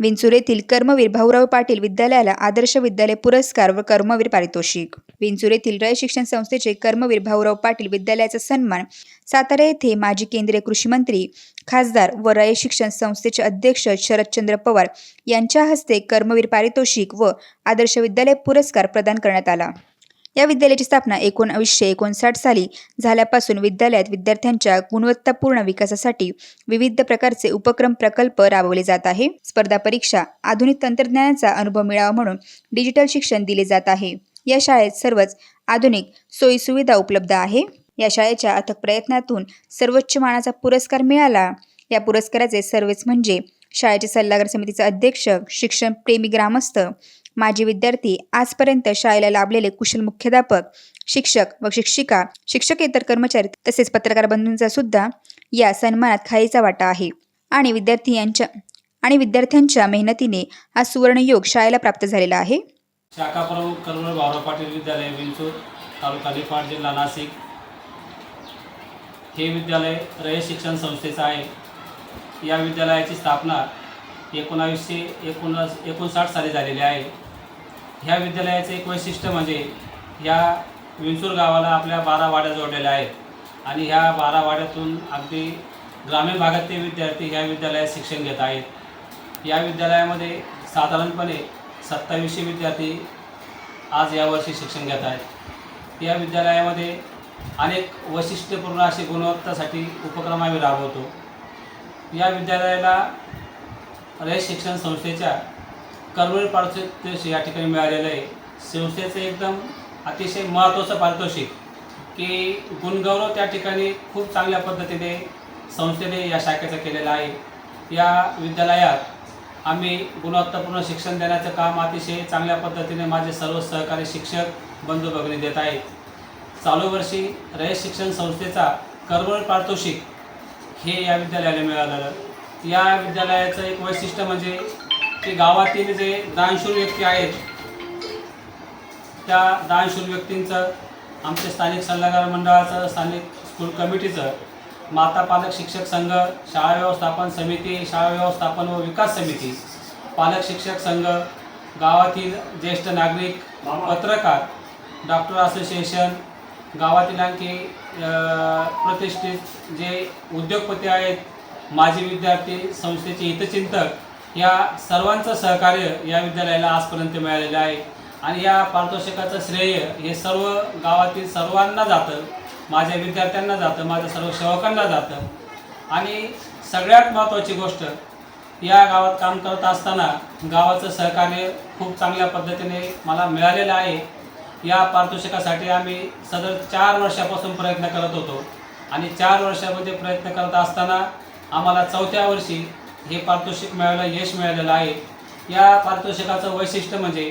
विंचूर येथील कर्मवीर भाऊराव पाटील विद्यालयाला आदर्श विद्यालय पुरस्कार व कर्मवीर पारितोषिक. विंचूर येथील रय शिक्षण संस्थेचे कर्मवीर भाऊराव पाटील विद्यालयाचा सन्मान सातारा येथे माजी केंद्रीय कृषी मंत्री खासदार व रय शिक्षण संस्थेचे अध्यक्ष शरदचंद्र पवार यांच्या हस्ते कर्मवीर पारितोषिक व आदर्श विद्यालय पुरस्कार प्रदान करण्यात आला. या विद्यालयाची स्थापना एकोणावीसशे एकोणसाठ साली झाल्यापासून विद्यालयात विद्यार्थ्यांच्या गुणवत्तापूर्ण विकासासाठी विविध प्रकारचे उपक्रम प्रकल्प राबवले जात आहे. स्पर्धा परीक्षा आधुनिक तंत्रज्ञानाचा अनुभव मिळावा म्हणून डिजिटल शिक्षण दिले जात आहे. या शाळेत सर्वच आधुनिक सोयीसुविधा उपलब्ध आहे. या शाळेच्या अथक प्रयत्नातून सर्वोच्च मानाचा पुरस्कार मिळाला. या पुरस्काराचे सर्वच म्हणजे शाळेचे सल्लागार समितीचे अध्यक्ष शिक्षण प्रेमी ग्रामस्थ माजी विद्यार्थी आजपर्यंत शाळेला लाभलेले कुशल मुख्याध्यापक शिक्षक व शिक्षिका शिक्षकेतर कर्मचारी तसेच पत्रकार बंधूंचा सुद्धा या सन्मानात खाईचा वाटा आहे. आणि विद्यार्थी यांच्या आणि विद्यार्थ्यांच्या मेहनतीने हा सुवर्णयोग शाळेला प्राप्त झालेला आहे. शाखा प्रमुख कर्मळ भाऊराव पाटील विद्यालय विंचूर तालुका निफाड जिल्हा नाशिक. हे विद्यालय रयत शिक्षण संस्थेचं आहे. या विद्यालयाची स्थापना एकोणावीसशे एकोणस एकोणसाठ साली झालेली आहे. ह्या विद्यालयाचं एक वैशिष्ट्य म्हणजे या विंचूर गावाला आपल्या बारा वाड्या जोडलेल्या आहेत. आणि ह्या बारा वाड्यातून अगदी ग्रामीण भागातले विद्यार्थी ह्या विद्यालयात शिक्षण घेत आहेत. या विद्यालयामध्ये साधारणपणे सत्तावीसशे विद्यार्थी आज यावर्षी शिक्षण घेत आहेत. या विद्यालयामध्ये अनेक वैशिष्ट्यपूर्ण असे गुणवत्तासाठी उपक्रम आम्ही राबवतो. या विद्यालयाला रयत शिक्षण संस्थेच्या करवळी पारितोषिक या ठिकाणी मिळालेलं आहे. संस्थेचं एकदम अतिशय महत्त्वाचं पारितोषिक की गुणगौरव त्या ठिकाणी खूप चांगल्या पद्धतीने संस्थेने या शाखेचं केलेलं आहे. या विद्यालयात आम्ही गुणवत्तापूर्ण शिक्षण देण्याचं काम अतिशय चांगल्या पद्धतीने माझे सर्व सहकारी शिक्षक बंधू भगिनी देत आहेत. चालू वर्षी रयत शिक्षण संस्थेचा करवळ पारितोषिक हे या विद्यालयाला मिळालेलं. या विद्यालयाचं एक वैशिष्ट्य म्हणजे की गावातील जे दानशूर व्यक्ती आहेत त्या दानशूर व्यक्तींचं आमचे स्थानिक सल्लागार मंडळाचं स्थानिक स्कूल कमिटीचं माता पालक शिक्षक संघ शाळा व्यवस्थापन समिती शाळा व्यवस्थापन व विकास समिती पालक शिक्षक संघ गावातील ज्येष्ठ नागरिक पत्रकार डॉक्टर असोसिएशन गावातील आणखी प्रतिष्ठित जे उद्योगपती आहेत माजी विद्यार्थी संस्थेचे हितचिंतक या सर्वांचं सहकार्य या विद्यालयाला आजपर्यंत मिळालेलं आहे. आणि या पारितोषिकाचं श्रेय हे सर्व गावातील सर्वांना जातं. माझ्या विद्यार्थ्यांना जातं माझ्या सर्व सेवकांना जातं. आणि सगळ्यात महत्त्वाची गोष्ट या गावात काम करत असताना गावाचं सहकार्य खूप चांगल्या पद्धतीने मला मिळालेलं आहे. या पारितोषिकासाठी आम्ही सदर चार वर्षापासून प्रयत्न करत होतो. आणि चार वर्षामध्ये प्रयत्न करत असताना आम्हाला चौथ्या वर्षी हे पारितोषिक मिळायला यश मिळालेलं आहे. या पारितोषिकाचं वैशिष्ट्य म्हणजे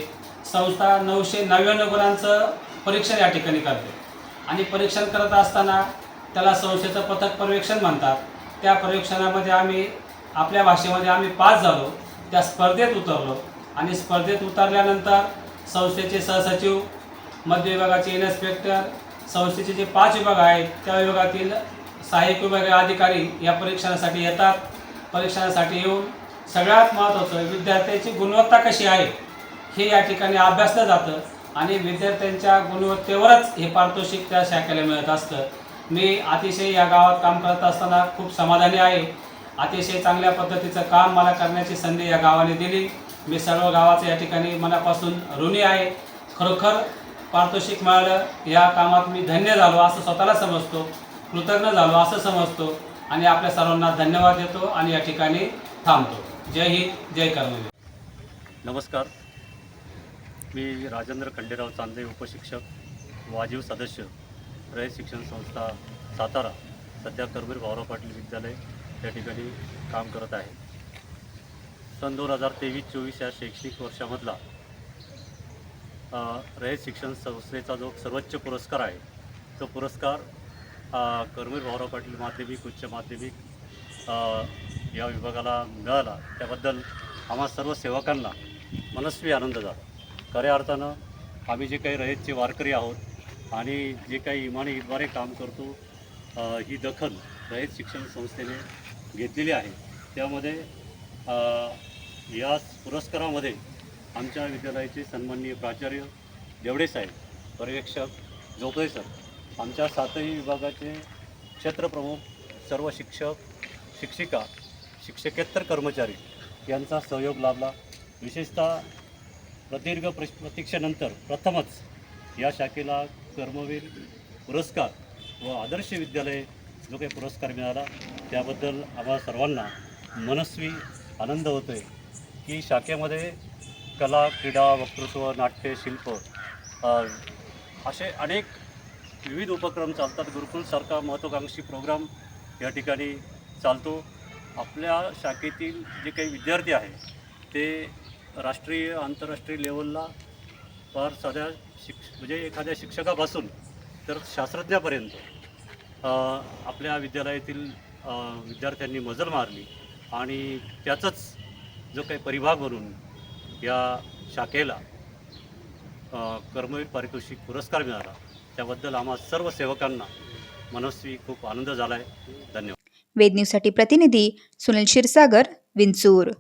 संस्था नऊशे नव्याण्णव गुणांचं परीक्षण या ठिकाणी करते. आणि परीक्षण करत असताना त्याला संस्थेचं पथक पर्यवेक्षण म्हणतात. त्या पर्यवेक्षणामध्ये आम्ही आपल्या भाषेमध्ये आम्ही पास झालो त्या स्पर्धेत उतरलो. आणि स्पर्धेत उतरल्यानंतर संस्थेचे सहसचिव मध्य विभागाचे इन्स्पेक्टर संस्थेचे जे पाच विभाग आहेत त्या विभागातील सहाय्यक विभागीय अधिकारी या परीक्षणासाठी येतात. परीक्षणासाठी येऊन सगळ्यात महत्त्वाचं विद्यार्थ्याची गुणवत्ता कशी आहे हे या ठिकाणी अभ्यासलं जातं आणि विद्यार्थ्यांच्या गुणवत्तेवरच हे पारितोषिक त्या शाखेला मिळत असतं. मी अतिशय या गावात काम करत असताना खूप समाधानी आहे. अतिशय चांगल्या पद्धतीचं काम मला करण्याची संधी या गावाने दिली. मी सर्व गावाचं या ठिकाणी मनापासून ऋणी आहे. खरोखर पारितोषिक मिळालं. या कामात मी धन्य झालो असं स्वतःला समजतो. कृतज्ञ झालो असं समजतो. आणि आपल्या सर्वांना धन्यवाद देतो आणि या ठिकाणी थांबतो. जय हिंद जय कर्मवीर नमस्कार. मी राजेंद्र खंडेराव चांदे उपशिक्षक वाजीव सदस्य रयत शिक्षण संस्था सातारा सध्या कर्मवीर भाऊराव पाटील विद्यालय या ठिकाणी काम करत आहे. सन दोन हजार तेवीस चोवीस या शैक्षणिक वर्षामधला रयत शिक्षण संस्थेचा जो सर्वोच्च पुरस्कार आहे तो पुरस्कार अ, कर्मवीर भाऊराव पाटील माध्यमिक उच्च माध्यमिक या विभागाला मिळाला. त्याबद्दल आम्हा सर्व सेवकांना मनस्वी आनंद झाला. खऱ्या अर्थानं आम्ही जे काही रयतचे वारकरी आहोत आणि जे काही इमानीद्वारे काम करतो ही दखल रयत शिक्षण संस्थेने घेतलेली आहे. त्यामध्ये या पुरस्कारामध्ये आमच्या विद्यालयाचे सन्माननीय प्राचार्य देवडे साहेब पर्यवेक्षक जोपळे सर आमच्या सातही विभागाचे क्षेत्रप्रमुख सर्व शिक्षक शिक्षिका शिक्षकेतर कर्मचारी यांचा सहयोग लाभला. विशेषतः प्रदीर्घ प्र प्रतीक्षेनंतर प्रथमच या शाखेला कर्मवीर पुरस्कार व आदर्श विद्यालय जो काही पुरस्कार मिळाला त्याबद्दल आम्हा सर्वांना मनस्वी आनंद होतो आहे की शाखेमध्ये कला क्रीडा वक्तृत्व नाट्य शिल्प असे अनेक विविध उपक्रम चालतात. गुरुकुलसारखा महत्त्वाकांक्षी प्रोग्राम या ठिकाणी चालतो. आपल्या शाखेतील जे काही विद्यार्थी आहे ते राष्ट्रीय आंतरराष्ट्रीय लेवलला फार साध्या शिक्ष म्हणजे एखाद्या शिक्षकापासून तर शास्त्रज्ञापर्यंत आपल्या विद्यालयातील विद्यार्थ्यांनी मजल मारली आणि त्याचाच जो काही परिभाग म्हणून या शाखेला कर्मवीर पारितोषिक पुरस्कार मिळाला. त्याबद्दल आम्हा सर्व सेवकांना मनस्वी खूप आनंद झाला आहे धन्यवाद. वेद न्यूजसाठी प्रतिनिधी सुनील क्षीरसागर विंचूर.